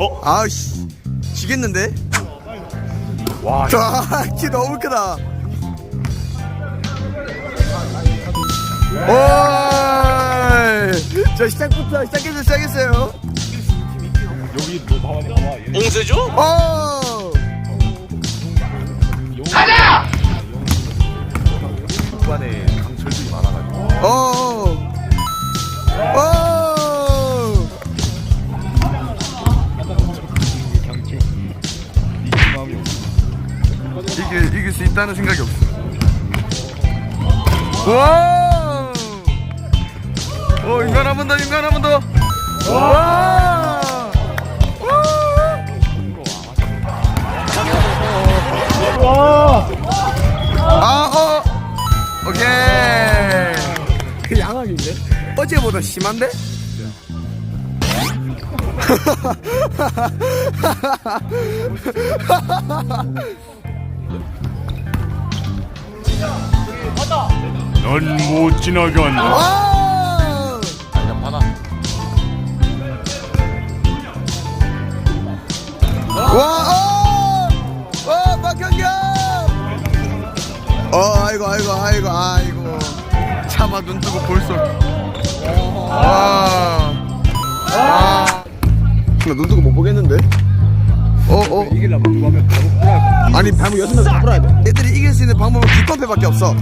어? 아씨 지겠는데? 와, 아, 키 너무 크다. 오, 저 시작부터 시작해서 시작했어요. 여기 너 봐봐, 봐봐. 얘 옹세죠? 오, 이길 이길 수 있다는 생각이 없어. 와, 오 인간 한 번 더, 인간 한 번 더. 와. 아, 어. 오케이. 그 양악인데? 어제보다 심한데? 넌 못 지나간다. 아! 그냥 받아. 와, 어! 어, 박현경! 어, 아이고, 아이고, 아이고, 아이고. 차마 눈 뜨고 벌써. 와. 와. 나눈 뜨고 못 보겠는데? 어, 어. 이기려면 누가 하면 바로. 아니, 방금 여섯 명다 풀어야 돼. 애들이 이길 수 있는 방법은 뒷건패밖에 없어.